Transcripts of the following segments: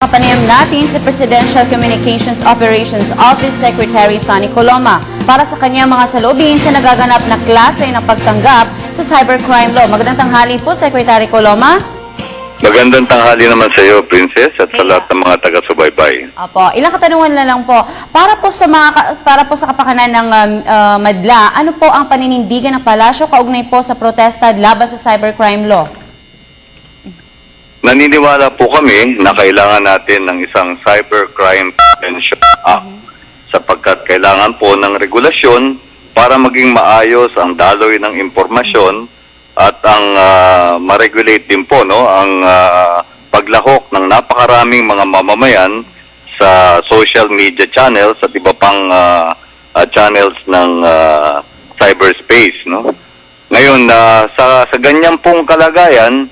Kapanayam natin si Presidential Communications Operations Office Secretary Sonny Coloma para sa kanyang mga salubin sa nagaganap na klase ng pagtanggap sa cybercrime law. Magandang tanghali po, Secretary Coloma. Magandang tanghali naman sa iyo, Princess, at sa lahat ng mga taga-subaybay. Apo, ilang katanungan na lang po. Para po sa mga para po sa kapakanan ng um, uh, madla, ano po ang paninindigan ng palasyo kaugnay po sa protesta laban sa cybercrime law? Naniniwala po kami na kailangan natin ng isang Cybercrime Prevention Act sapagkat kailangan po ng regulasyon para maging maayos ang daloy ng impormasyon at ang ah, ma-regulate din po no ang ah, paglahok ng napakaraming mga mamamayan sa social media channels at iba pang ah, ah, channels ng ah, cyberspace no. Ngayon na sa sa ganyang pong kalagayan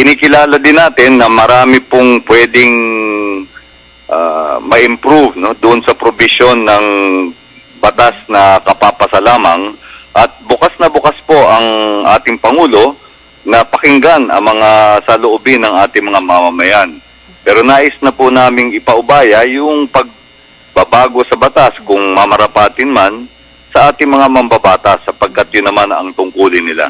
kinikilala din natin na marami pong pwedeng ah, ma-improve no doon sa provision ng batas na kapapasa lamang at bukas na bukas po ang ating pangulo na pakinggan ang mga saloobin ng ating mga mamamayan. Pero nais na po naming ipaubaya yung pagbabago sa batas kung mamarapatin man sa ating mga mambabatas sapagkat yun naman ang tungkulin nila.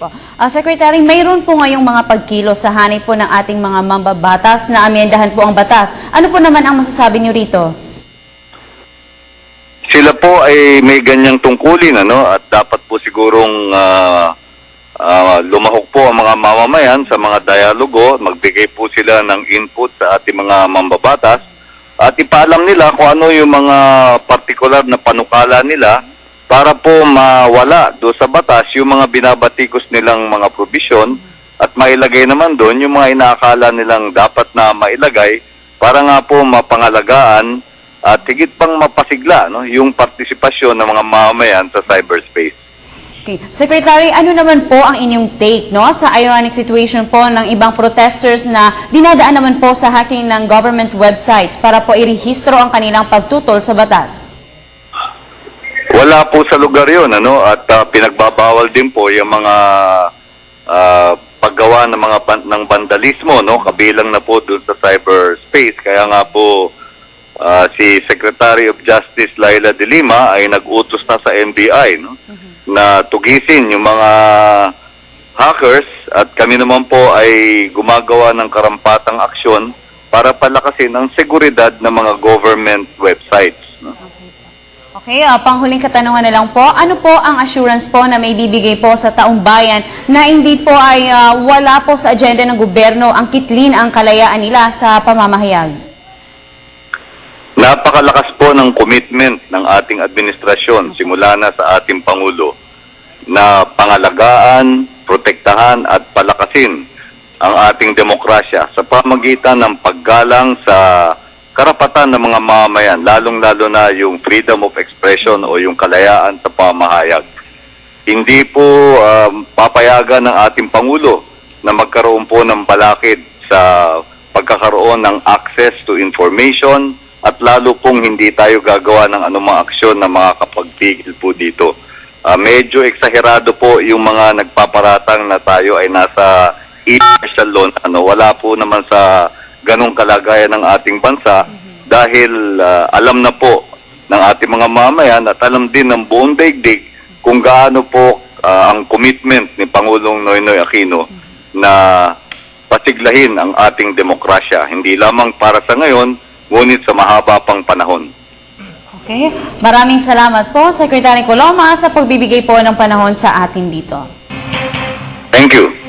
Po. Ah, Secretary, mayroon po ngayong mga pagkilo sa hanay po ng ating mga mambabatas na amendahan po ang batas. Ano po naman ang masasabi niyo rito? Sila po ay may ganyang tungkulin ano at dapat po sigurong ah, ah, lumahok po ang mga mamamayan sa mga dialogo, magbigay po sila ng input sa ating mga mambabatas at ipaalam nila kung ano yung mga partikular na panukala nila para po mawala do sa batas yung mga binabatikos nilang mga provision at mailagay naman doon yung mga inaakala nilang dapat na mailagay para nga po mapangalagaan at higit pang mapasigla no, yung partisipasyon ng mga mamamayan sa cyberspace. Okay. Secretary, ano naman po ang inyong take no sa ironic situation po ng ibang protesters na dinadaan naman po sa hacking ng government websites para po irehistro ang kanilang pagtutol sa batas? Wala po sa lugar yon ano? At ah, pinagbabawal din po yung mga ah, paggawa ng mga ban- ng vandalismo no? Kabilang na po dun sa cyberspace. Kaya nga po ah, si Secretary of Justice Laila De Lima ay nag-utos na sa NBI no? Na tugisin yung mga hackers at kami naman po ay gumagawa ng karampatang aksyon para palakasin ang seguridad ng mga government websites Okay, ah, panghuling katanungan na lang po. Ano po ang assurance po na may bibigay po sa taong bayan na hindi po ay ah, wala po sa agenda ng gobyerno ang kitlin ang kalayaan nila sa pamamahayag? Napakalakas po ng commitment ng ating administrasyon simula na sa ating Pangulo na pangalagaan, protektahan at palakasin ang ating demokrasya sa pamagitan ng paggalang sa karapatan ng mga mamamayan, lalong-lalo na yung freedom of expression o yung kalayaan sa pamahayag. Hindi po um, papayagan ng ating Pangulo na magkaroon po ng balakid sa pagkakaroon ng access to information at lalo pong hindi tayo gagawa ng anumang aksyon na makakapagpigil po dito. Ah, medyo eksaherado po yung mga nagpaparatang na tayo ay nasa martial law. Ano, wala po naman sa ganong kalagayan ng ating bansa dahil ah, alam na po ng ating mga mamayan at alam din ng buong daigdig kung gaano po ah, ang commitment ni Pangulong Noynoy Aquino na pasiglahin ang ating demokrasya. Hindi lamang para sa ngayon, ngunit sa mahaba pang panahon. Okay, maraming salamat po, Secretary Coloma, sa pagbibigay po ng panahon sa atin dito. Thank you.